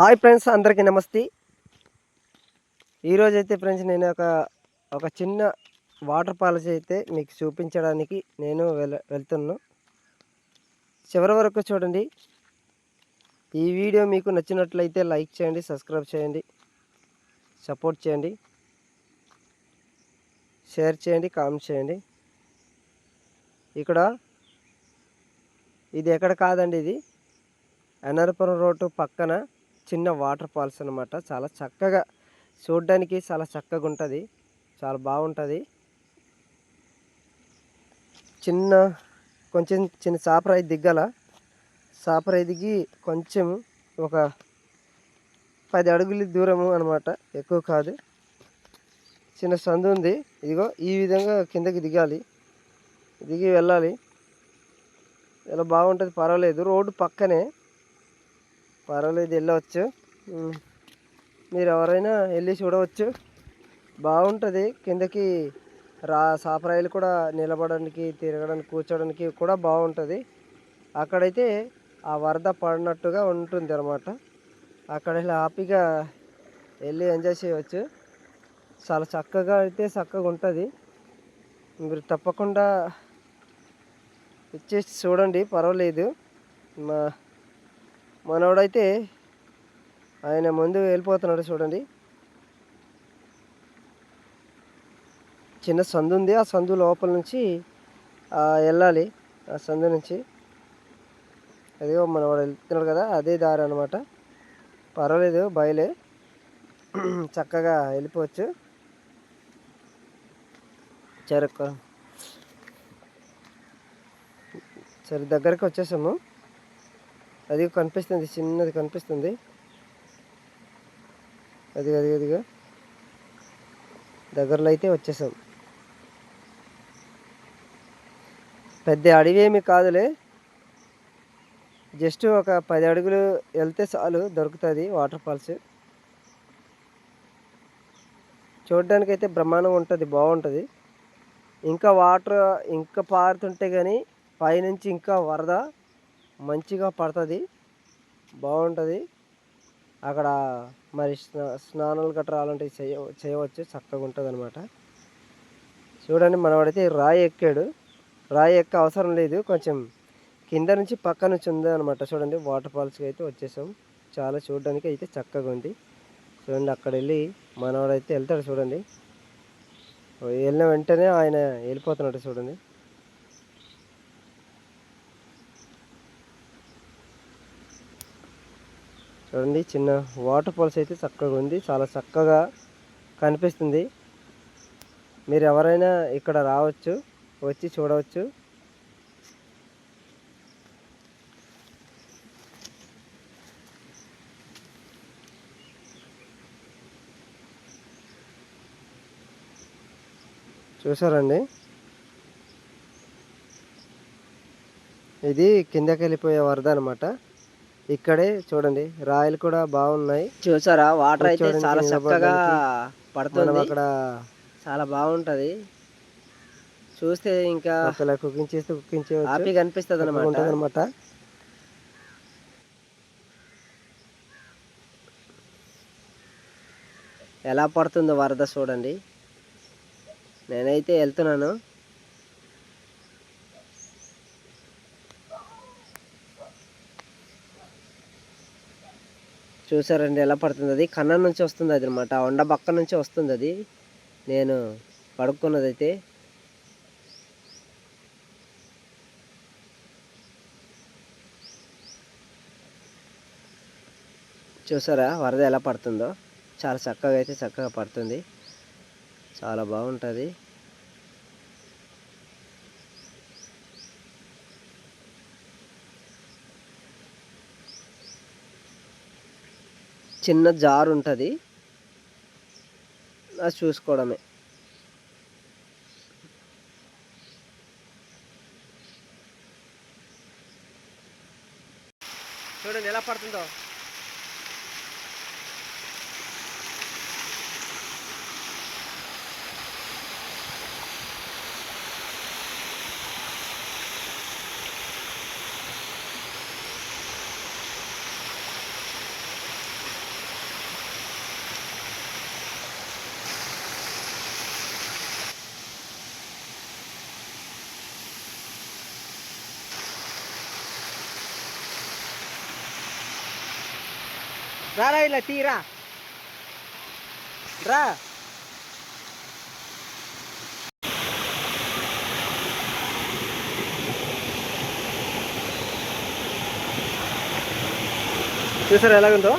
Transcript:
Hi friends అందరికీ నమస్తే. ఈరోజైతే ఫ్రెండ్స్ నేను ఒక ఒక చిన్న వాటర్ పాలసీ అయితే మీకు చూపించడానికి నేను వెళ్ వెళ్తున్నాను చివరి వరకు చూడండి. ఈ వీడియో మీకు నచ్చినట్లయితే లైక్ చేయండి సబ్స్క్రైబ్ చేయండి సపోర్ట్ చేయండి షేర్ చేయండి కామెంట్ చేయండి. ఇక్కడ ఇది ఎక్కడ కాదండి ఇది? అన్నారపురం రోడ్డు పక్కన చిన్న వాటర్ ఫాల్స్ అనమాట చాలా చక్కగా చూడడానికి చాలా చక్కగా ఉంటుంది. చాలా బాగుంటుంది. చిన్న కొంచెం చిన్న చాపరాయి దిగ్గల చాపరాయి దిగి కొంచెం ఒక పది అడుగుల దూరము అనమాట ఎక్కువ కాదు. చిన్న సందు ఉంది. ఇదిగో ఈ విధంగా కిందకి దిగాలి. దిగి వెళ్ళాలి. ఇలా బాగుంటుంది. పర్వాలేదు. రోడ్డు పక్కనే పర్వాలేదు వెళ్ళవచ్చు. మీరు ఎవరైనా వెళ్ళి చూడవచ్చు. బాగుంటుంది. కిందకి రా సాపరాయిలు కూడా నిలబడడానికి తిరగడానికి కూర్చోడానికి కూడా బాగుంటుంది. అక్కడైతే ఆ వరద పడినట్టుగా ఉంటుంది అనమాట అక్కడ హ్యాపీగా వెళ్ళి ఎంజాయ్ చేయవచ్చు. చాలా చక్కగా అయితే చక్కగా ఉంటుంది. మీరు తప్పకుండా ఇచ్చేసి చూడండి. పర్వాలేదు. మా మనోడైతే ఆయన ముందు వెళ్ళిపోతున్నాడు చూడండి. చిన్న సందు ఉంది. ఆ సందు లోపల నుంచి వెళ్ళాలి. ఆ సందు నుంచి. అదిగో మనవాడు వెళ్తున్నాడు కదా అదే దారి అనమాట పర్వాలేదు బయలే. చక్కగా వెళ్ళిపోవచ్చు. చెరకు సరే దగ్గరికి వచ్చేసాము. అది కనిపిస్తుంది చిన్నది కనిపిస్తుంది. అది అది అదిగా దగ్గరలో అయితే వచ్చేసాం. పెద్ద అడవి ఏమి కాదులే. జస్ట్ ఒక పది అడుగులు వెళ్తే చాలు దొరుకుతుంది వాటర్ ఫాల్స్. చూడడానికి అయితే బ్రహ్మాండంగా ఉంటుంది బాగుంటుంది. ఇంకా వాటర్ ఇంకా పారుతుంటే కానీ పైనుంచి ఇంకా వరద మంచిగా పడుతుంది బాగుంటుంది. అక్కడ మరి స్నా స్నానాలు గట్రా అలాంటివి చేయ చేయవచ్చు చక్కగా ఉంటుంది అనమాట చూడండి మనవాడైతే రాయి ఎక్కాడు. రాయి ఎక్క అవసరం లేదు కొంచెం కింద నుంచి పక్క నుంచి ఉంది అనమాట చూడండి వాటర్ ఫాల్స్కి అయితే వచ్చేసాం. చాలా చూడడానికి అయితే చక్కగా ఉంది. చూడండి అక్కడ వెళ్ళి మనవాడైతే వెళ్తాడు చూడండి. వెళ్ళిన వెంటనే ఆయన వెళ్ళిపోతున్నాడు చూడండి. ఉంది. చిన్న వాటర్ ఫాల్స్ అయితే చక్కగా ఉంది. చాలా చక్కగా కనిపిస్తుంది. మీరు ఎవరైనా ఇక్కడ రావచ్చు వచ్చి చూడవచ్చు. చూసారండి? ఇది కిందకి వెళ్ళిపోయే వరద అనమాట ఇక్కడే చూడండి రాయలు కూడా బాగున్నాయి. చూసారా వాటర్ అయితే చాలా చక్కగా పడుతుంది. అక్కడ చాలా బాగుంటది. చూస్తే ఇంకా ఒకవేళ కుకింగ్ చేస్తే కుకింగ్ చేయవచ్చు హ్యాపీగా అనిపిస్తుంది అనమాట అనమాట ఎలా పడుతుందో వరద చూడండి. నేనైతే వెళ్తున్నాను. చూసారండి ఎలా పడుతుంది అది? కన్నం నుంచి వస్తుంది అది అనమాట వండ పక్క నుంచి వస్తుంది అది. నేను పడుకున్నది అయితే చూసారా? వరద ఎలా పడుతుందో? చాలా చక్కగా అయితే చక్కగా పడుతుంది. చాలా బాగుంటుంది. చిన్న జారు ఉంటుంది. అది చూసుకోవడమే. చూడండి ఎలా పడుతుందో. రారా ఇలా తీరా రా. చూసారా ఎలాగుందో?